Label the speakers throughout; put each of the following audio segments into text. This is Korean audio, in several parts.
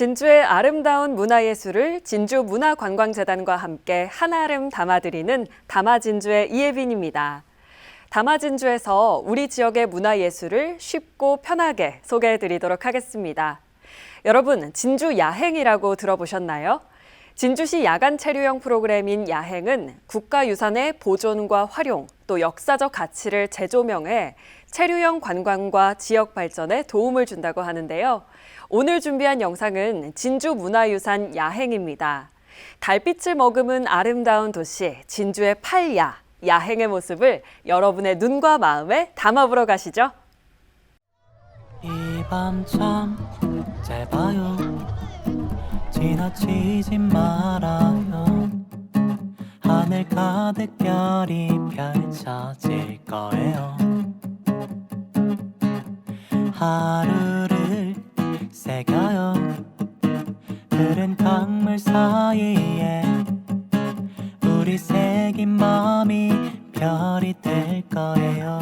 Speaker 1: 진주의 아름다운 문화예술을 진주문화관광재단과 함께 한아름 담아드리는 담아진주의 이예빈입니다. 담아진주에서 우리 지역의 문화예술을 쉽고 편하게 소개해드리도록 하겠습니다. 여러분, 진주 야행이라고 들어보셨나요? 진주시 야간 체류형 프로그램인 야행은 국가유산의 보존과 활용, 또 역사적 가치를 재조명해 체류형 관광과 지역 발전에 도움을 준다고 하는데요. 오늘 준비한 영상은 진주 문화유산 야행입니다. 달빛을 머금은 아름다운 도시 진주의 팔야, 야행의 모습을 여러분의 눈과 마음에 담아보러 가시죠.
Speaker 2: 이 밤 참 짧아요 지나치지 말아요 하늘 가득 별이 펼쳐질 거예요 하루를 새겨요. 흐른 강물 사이에 우리 새긴 마음이 별이 될 거예요.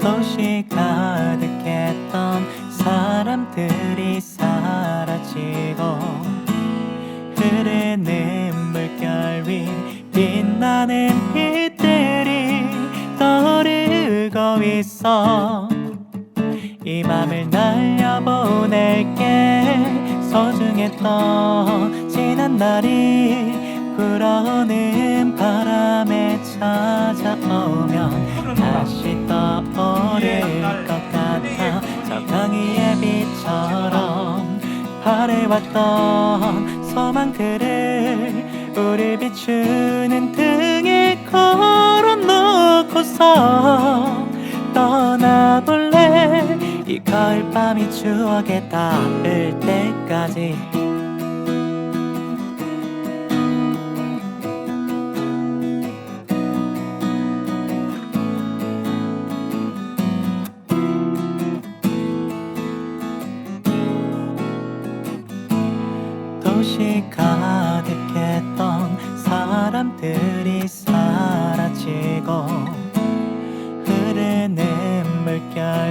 Speaker 2: 도시 가득했던 사람들이 사라지고 흐르는 물결 위 빛나는 빛 있어. 이 맘을 날려보낼게. 소중했던 지난 날이 불어오는 바람에 찾아오면 다시 떠오를 것 같아. 저 강의의 빛처럼 바래왔던 소망들을 우릴 비추는 등에 걸어놓고서 떠나볼래? 이 가을밤이 추억에 닿을 때까지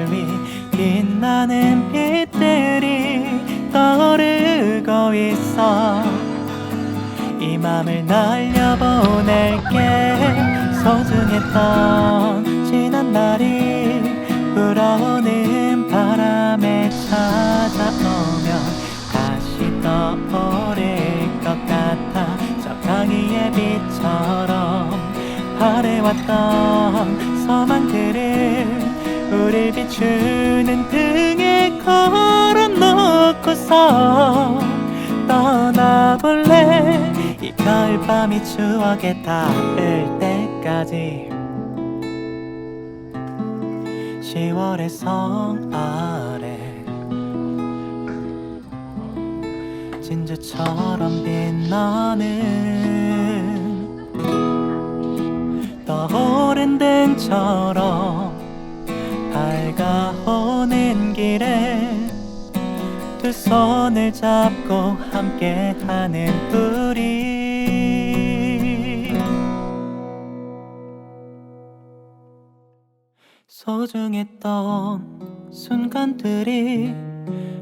Speaker 2: 위 빛나는 빛들이 떠오르고 있어. 이 맘을 날려보낼게. 소중했던 지난 날이 불어오는 바람에 찾아오면 다시 떠오를 것 같아. 저 강의의 빛처럼 바래왔던 소망들을 우릴 비추는 등에 걸어 놓고서 떠나볼래? 이 가을밤이 추억에 닿을 때까지. 10월의 성 아래 진주처럼 빛나는 떠오른 등처럼 두 손을 잡고 함께 하는 우리. 소중했던 순간들이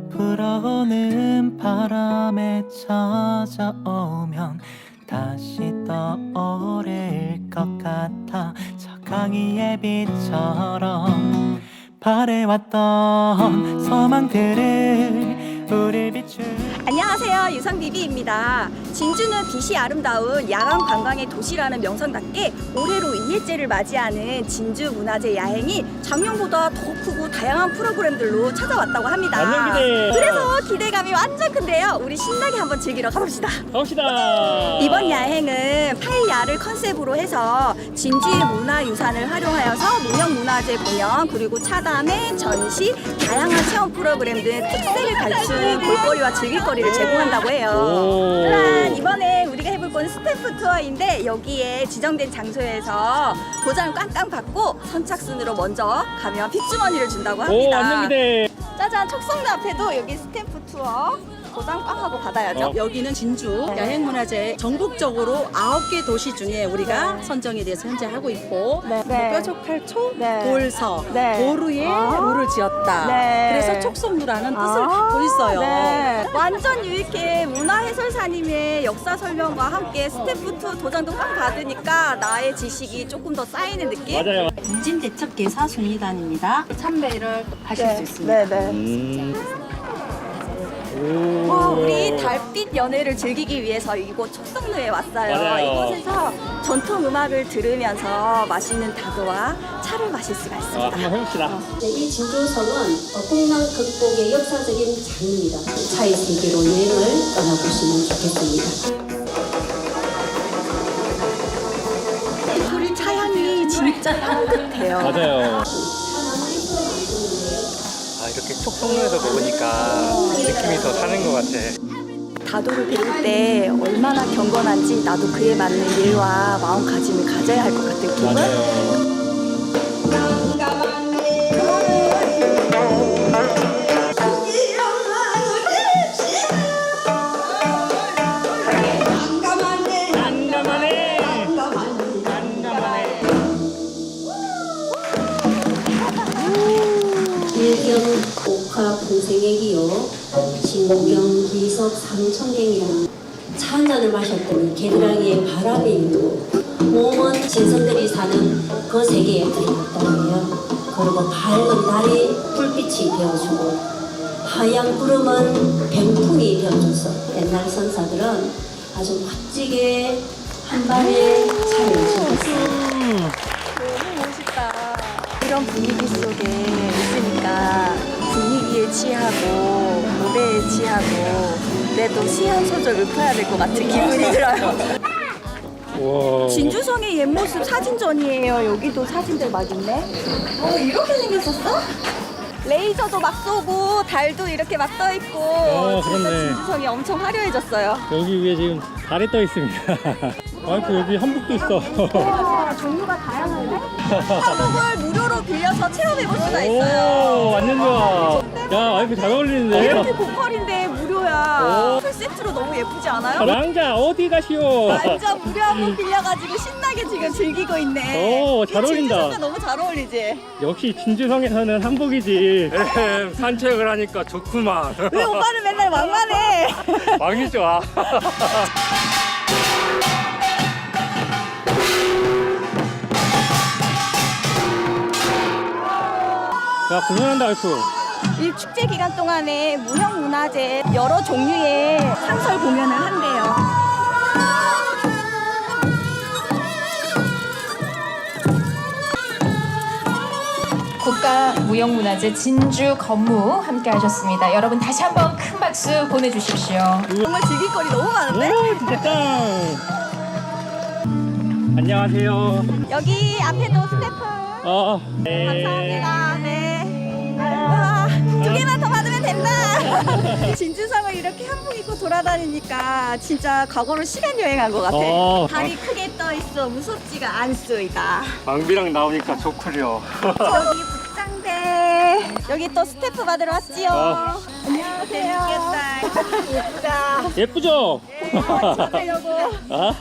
Speaker 2: 불어오는 바람에 찾아오면 다시 떠오를 것 같아 저 강의의 빛처럼 바래왔던 소망들을
Speaker 3: 안녕하세요. 유성비비입니다 진주는 빛이 아름다운 야간 관광의 도시라는 명성답게 올해로 2회째를 맞이하는 진주 문화재 야행이 작년보다 더 크고 다양한 프로그램들로 찾아왔다고 합니다
Speaker 4: 완전 기대.
Speaker 3: 그래서 기대감이 완전 큰데요 우리 신나게 한번 즐기러 가봅시다
Speaker 4: 갑시다.
Speaker 3: 이번 야행은 팔야를 컨셉으로 해서 진주의 문화유산을 활용하여서 문형문화재 공연 그리고 차담회, 전시, 다양한 체험 프로그램 등 특색을 갖춘 볼거리와 즐길거리를 제공한다고 해요.
Speaker 4: 오.
Speaker 3: 또한 이번에 우리가 해볼 건 스태프 투어인데 여기에 지정된 장소에서 도장을 꽝꽝 받고 선착순으로 먼저 가면 빗주머니를 준다고
Speaker 4: 오,
Speaker 3: 합니다.
Speaker 4: 완전 기대.
Speaker 3: 짜잔 척성대 앞에도 여기 스탬프 투어 하고 받아야죠.
Speaker 4: 어. 여기는 진주 야행문화재 전국적으로 아홉 개 도시 중에 우리가 선정에 대해서 현재 하고 있고
Speaker 3: 네.
Speaker 4: 뭐 뾰족할 초,
Speaker 3: 네.
Speaker 4: 돌서,
Speaker 3: 네.
Speaker 4: 도루에
Speaker 3: 아.
Speaker 4: 물을 지었다.
Speaker 3: 네.
Speaker 4: 그래서 촉성루라는 뜻을
Speaker 3: 아,
Speaker 4: 갖고 있어요.
Speaker 3: 네. 완전 유익해 문화해설사님의 역사 설명과 함께 스태프 투 도장도 꽝 받으니까 나의 지식이 조금 더 쌓이는 느낌?
Speaker 4: 맞아요. 인진대첩계사 순위단입니다. 참배를 하실
Speaker 3: 네.
Speaker 4: 수 있습니다.
Speaker 3: 네, 네.
Speaker 4: 음.
Speaker 3: 와, 우리 달빛 연애를 즐기기 위해서 이곳 촉성루에 왔어요.
Speaker 4: 맞아요.
Speaker 3: 이곳에서 전통 음악을 들으면서 맛있는 다도와 차를 마실 수가 있습니다.
Speaker 4: 아, 한번 해봅시다.
Speaker 5: 네, 이 진주성은 어, 풍랑 극복의 역사적인 장입니다. 차의 세계로 여행을 떠나보시면 좋겠습니다.
Speaker 3: 이 차향이 진짜 향긋해요.
Speaker 4: 맞아요.
Speaker 6: 아 이렇게 촉성로에서 먹으니까 느낌이 더 사는 것 같아.
Speaker 3: 다도를 배울 때 얼마나 경건한지 나도 그에 맞는 일과 마음가짐을 가져야 할 것 같은 기분?
Speaker 4: 맞아요.
Speaker 5: 옥화 풍생의 기요 진경 기석 삼천갱이라는 차한 잔을 마셨더니 겨드랑이에 바람이 일고 몸은 진선들이 사는 그 세계에 들어갔다고 해요. 그리고 밝은 달이 불빛이 되어주고 하얀 구름은 병풍이 되어줘서 옛날 선사들은 아주 멋지게 한 밤에 차를 주었어요.
Speaker 3: 너무 멋있다. 이런 분위기 속에 있으니까 취하고 무대에 취하고 내도 시한 소절 읊어야 될 것 같은 기분이 들어요.
Speaker 4: 와.
Speaker 3: 진주성의 옛 모습 사진전이에요. 여기도 사진들 막 있네. 어, 이렇게 생겼었어? 레이저도 막 쏘고 달도 이렇게 막 떠 있고
Speaker 4: 어,
Speaker 3: 진짜
Speaker 4: 그렇네.
Speaker 3: 진주성이 엄청 화려해졌어요.
Speaker 4: 여기 위에 지금 달이 떠 있습니다. 와이프 여기 한복도 있어.
Speaker 3: 와, 종류가 다양한데? 한복을 무료 로 빌려서 체험해 볼 수가
Speaker 4: 오,
Speaker 3: 있어요.
Speaker 4: 완전 좋아. 야, 와이프 잘 어울리는데?
Speaker 3: 이렇게 보컬인데 무료야.
Speaker 4: 오.
Speaker 3: 풀 세트로 너무 예쁘지 않아요?
Speaker 4: 랑자, 어디 가시오?
Speaker 3: 완전 무료 한복 빌려가지고 신나게 지금 즐기고 있네.
Speaker 4: 오,
Speaker 3: 잘이
Speaker 4: 어울린다.
Speaker 3: 진주성과 너무 잘 어울리지?
Speaker 4: 역시 진주성에서는 한복이지.
Speaker 6: 에헴, 산책을 하니까 좋구만.
Speaker 3: 왜 오빠는 맨날 왕만해?
Speaker 6: 왕이 좋아.
Speaker 4: 야, 공연한다, 와이프.
Speaker 3: 이 축제 기간 동안에 무형 문화재 여러 종류의 상설 공연을 한대요.
Speaker 7: 국가 무형문화재 진주 건무 함께 하셨습니다. 여러분 다시 한번 큰 박수 보내주십시오.
Speaker 3: 정말 즐길 거리 너무 많은데?
Speaker 4: 오, 진짜 짱. 안녕하세요.
Speaker 3: 여기 앞에도 스태프
Speaker 4: 어, 네.
Speaker 3: 감사합니다. 진주성을 이렇게 한복 입고 돌아다니니까 진짜 과거로 시간 여행한 것 같아.
Speaker 4: 어.
Speaker 3: 다리 크게 떠 있어 무섭지가 않소이다.
Speaker 6: 왕비랑 나오니까 좋구려.
Speaker 3: 여기 북장대. 여기 또 스태프 받으러 왔지요.
Speaker 4: 어.
Speaker 3: 안녕하세요. 예쁘다.
Speaker 4: 예쁘죠?
Speaker 3: 하려고.
Speaker 4: 아,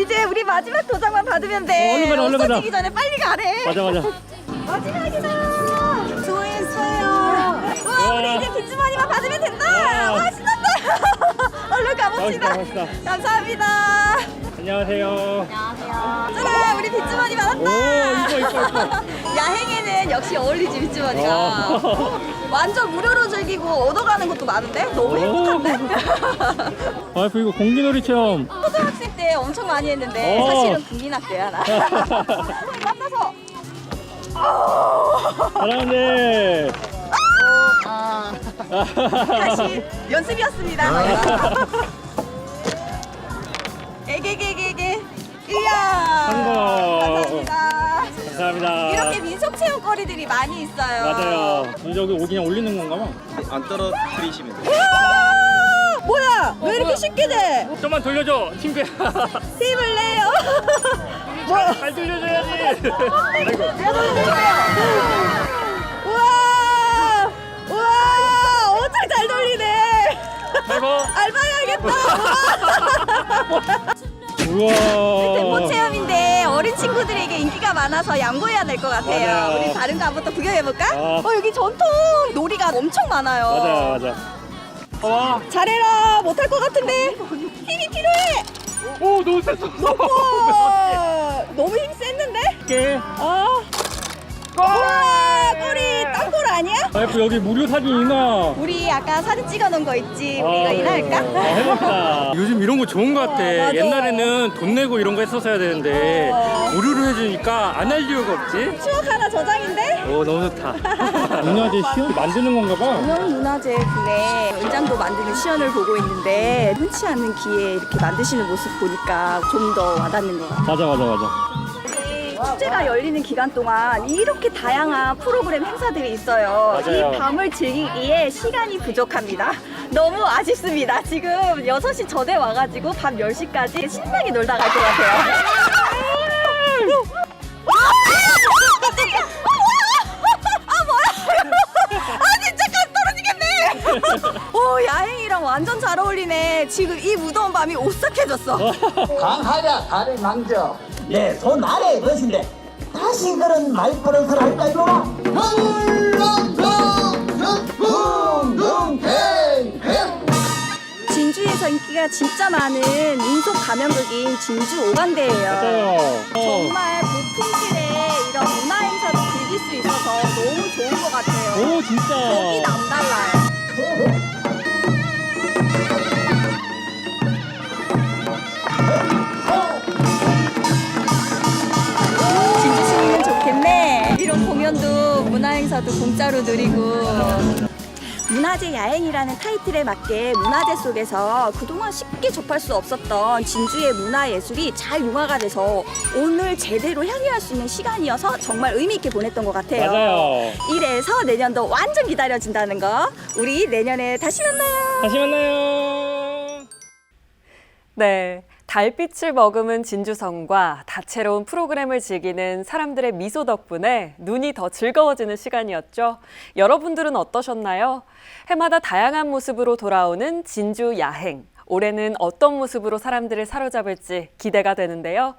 Speaker 3: 이제 우리 마지막 도장만 받으면 돼.
Speaker 4: 어, 얼른 가자, 얼른 가자.
Speaker 3: 없어지기 전에 빨리 가래.
Speaker 4: 맞아, 맞아.
Speaker 3: 마지막이다. 우리 이제 빈주머니만 받으면 된다.
Speaker 4: 와.
Speaker 3: 와, 신난다. 얼른 가봅시다.
Speaker 4: 멋있다, 멋있다.
Speaker 3: 감사합니다.
Speaker 4: 안녕하세요.
Speaker 3: 짜란, 우리 빈주머니 받았다.
Speaker 4: 오, 이뻐, 이뻐, 이뻐.
Speaker 3: 야행에는 역시 어울리지 빈주머니가.
Speaker 4: 어.
Speaker 3: 완전 무료로 즐기고 얻어가는 것도 많은데 너무
Speaker 4: 오.
Speaker 3: 행복한데.
Speaker 4: 와이프 이거 공기놀이 체험.
Speaker 3: 초등학생 때 엄청 많이 했는데
Speaker 4: 어.
Speaker 3: 사실은 국민학교야 나. 앞서서
Speaker 4: 잘하 네.
Speaker 3: 다시 연습이었습니다. 에게게게게. 이야.
Speaker 4: 성공.
Speaker 3: 감사합니다.
Speaker 4: 감사합니다.
Speaker 3: 이렇게 민속 체험거리들이 많이 있어요.
Speaker 4: 맞아요. 여기 그냥 올리는 건가 봐.
Speaker 8: 안 떨어뜨리시면 돼요.
Speaker 3: 우와! 뭐야? 왜 이렇게 쉽게 돼?
Speaker 4: 좀만 돌려줘, 친구야.
Speaker 3: 힘을 내요.
Speaker 4: 잘 돌려줘야지.
Speaker 3: 우와! 엄청
Speaker 6: 알바.
Speaker 3: 알바해야겠다.
Speaker 6: 우와.
Speaker 3: 대포 체험인데 어린 친구들에게 인기가 많아서 양보해야 될 것 같아요.
Speaker 6: 맞아요.
Speaker 3: 우리 다른 거 한번 더 구경해볼까?
Speaker 6: 아.
Speaker 3: 어, 여기 전통 놀이가 엄청 많아요.
Speaker 6: 맞아 맞아. 와.
Speaker 3: 잘해라. 못할 것 같은데. 힘이 필요해.
Speaker 6: 오 너무 셌어.
Speaker 3: 우와, 너무 힘 셌는데?
Speaker 6: 이렇게.
Speaker 3: 아. 우와, 꼬리 아니야?
Speaker 6: 와이프 여기 무료 사진 있나?
Speaker 3: 우리 아까 사진 찍어놓은 거 있지? 우리 이거
Speaker 6: 아,
Speaker 3: 인화할까?
Speaker 6: 아, 해볼까? 요즘 이런 거 좋은 거 같아.
Speaker 3: 맞아.
Speaker 6: 옛날에는 돈 내고 이런 거 했었어야 되는데
Speaker 3: 어.
Speaker 6: 무료로 해주니까 안 할 이유가 없지.
Speaker 3: 추억 하나 저장인데?
Speaker 6: 오 너무 좋다. 문화재 시험 만드는 건가 봐.
Speaker 3: 문화재 군에 은장도 만드는 시연을 보고 있는데 흔치 않은 기회에 이렇게 만드시는 모습 보니까 좀 더 와닿는 것 같아요.
Speaker 6: 맞아 맞아 맞아.
Speaker 3: 축제가 열리는 기간 동안 이렇게 다양한 프로그램 행사들이 있어요.
Speaker 6: 맞아요.
Speaker 3: 이 밤을 즐기기에 시간이 부족합니다. 너무 아쉽습니다. 지금 6시 전에 와가지고 밤 10시까지 신나게 놀다 갈 것 같아요. 오 야행 이랑 완전 잘 어울리네. 지금 이 무더운 밤이 오싹해졌어.
Speaker 9: 강하야 가를 망정 내손 아래에 것인데 다시 그런 말버릇을 할까 이놈아
Speaker 3: 진주에서 인기가 진짜 많은 민속 가면극인 진주 오간대예요.
Speaker 6: 맞아요. 어.
Speaker 3: 정말 무품질의 이런 문화 행사도 즐길 수 있어서 너무 좋은 것 같아요.
Speaker 6: 오 진짜.
Speaker 3: 여기 남달라요. 행사도 공짜로 누리고. 문화재 야행이라는 타이틀에 맞게 문화재 속에서 그동안 쉽게 접할 수 없었던 진주의 문화예술이 잘 융화가 돼서 오늘 제대로 향유할 수 있는 시간이어서 정말 의미 있게 보냈던 것 같아요.
Speaker 6: 맞아요.
Speaker 3: 이래서 내년도 완전 기다려진다는 거. 우리 내년에 다시 만나요.
Speaker 6: 다시 만나요.
Speaker 1: 네. 달빛을 머금은 진주성과 다채로운 프로그램을 즐기는 사람들의 미소 덕분에 눈이 더 즐거워지는 시간이었죠. 여러분들은 어떠셨나요? 해마다 다양한 모습으로 돌아오는 진주 야행. 올해는 어떤 모습으로 사람들을 사로잡을지 기대가 되는데요.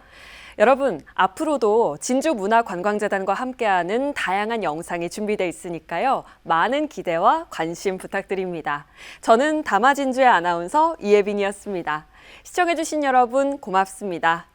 Speaker 1: 여러분, 앞으로도 진주문화관광재단과 함께하는 다양한 영상이 준비되어 있으니까요. 많은 기대와 관심 부탁드립니다. 저는 다마진주의 아나운서 이예빈이었습니다. 시청해주신 여러분 고맙습니다.